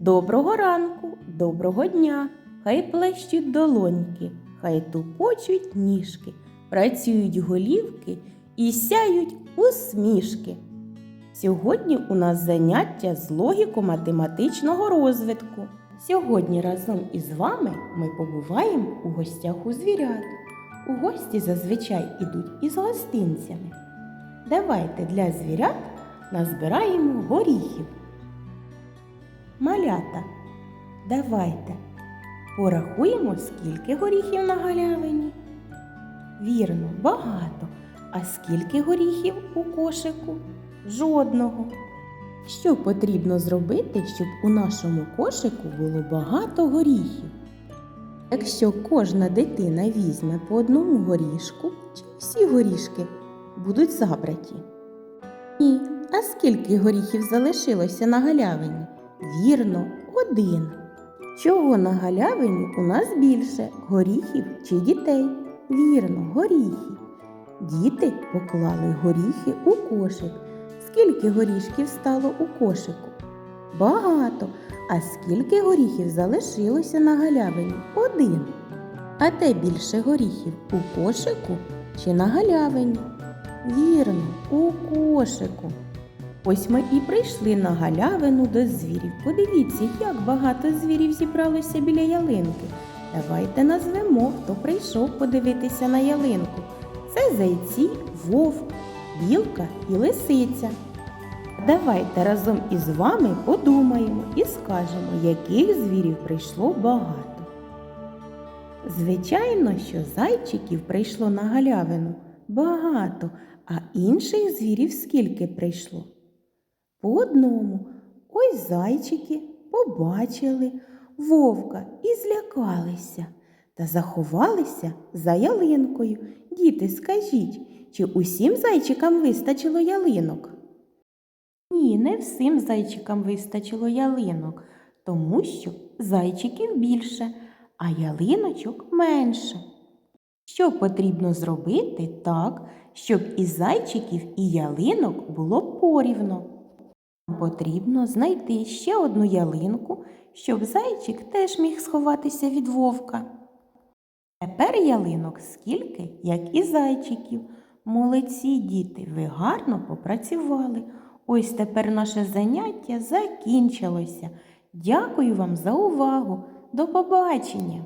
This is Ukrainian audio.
Доброго ранку, доброго дня, хай плещуть долоньки, хай тупочуть ніжки, працюють голівки і сяють усмішки. Сьогодні у нас заняття з логіко-математичного розвитку. Сьогодні разом із вами ми побуваємо у гостях у звірят. У гості зазвичай ідуть із гостинцями. Давайте для звірят назбираємо горіхів. Малята, давайте порахуємо, скільки горіхів на галявині. Вірно, багато. А скільки горіхів у кошику? Жодного. Що потрібно зробити, щоб у нашому кошику було багато горіхів? Якщо кожна дитина візьме по одному горішку, чи всі горішки будуть забраті? Ні. А скільки горіхів залишилося на галявині? Вірно, один. Чого на галявині у нас більше горіхів чи дітей? Вірно, горіхів. Діти поклали горіхи у кошик. Скільки горішків стало у кошику? Багато. А скільки горіхів залишилося на галявині? Один. А де більше горіхів у кошику чи на галявині? Вірно, у кошику. Ось ми і прийшли на галявину до звірів. Подивіться, як багато звірів зібралося біля ялинки. Давайте назвемо, хто прийшов подивитися на ялинку. Це зайці, вовк, білка і лисиця. Давайте разом із вами подумаємо і скажемо, яких звірів прийшло багато. Звичайно, що зайчиків прийшло на галявину багато, а інших звірів скільки прийшло? По одному. Ось зайчики побачили вовка і злякалися та заховалися за ялинкою. Діти, скажіть, чи усім зайчикам вистачило ялинок? Ні, не всім зайчикам вистачило ялинок, тому що зайчиків більше, а ялиночок менше. Що потрібно зробити так, щоб і зайчиків, і ялинок було порівно? Потрібно знайти ще одну ялинку, щоб зайчик теж міг сховатися від вовка. Тепер ялинок скільки, як і зайчиків. Молодці діти, ви гарно попрацювали. Ось тепер наше заняття закінчилося. Дякую вам за увагу. До побачення!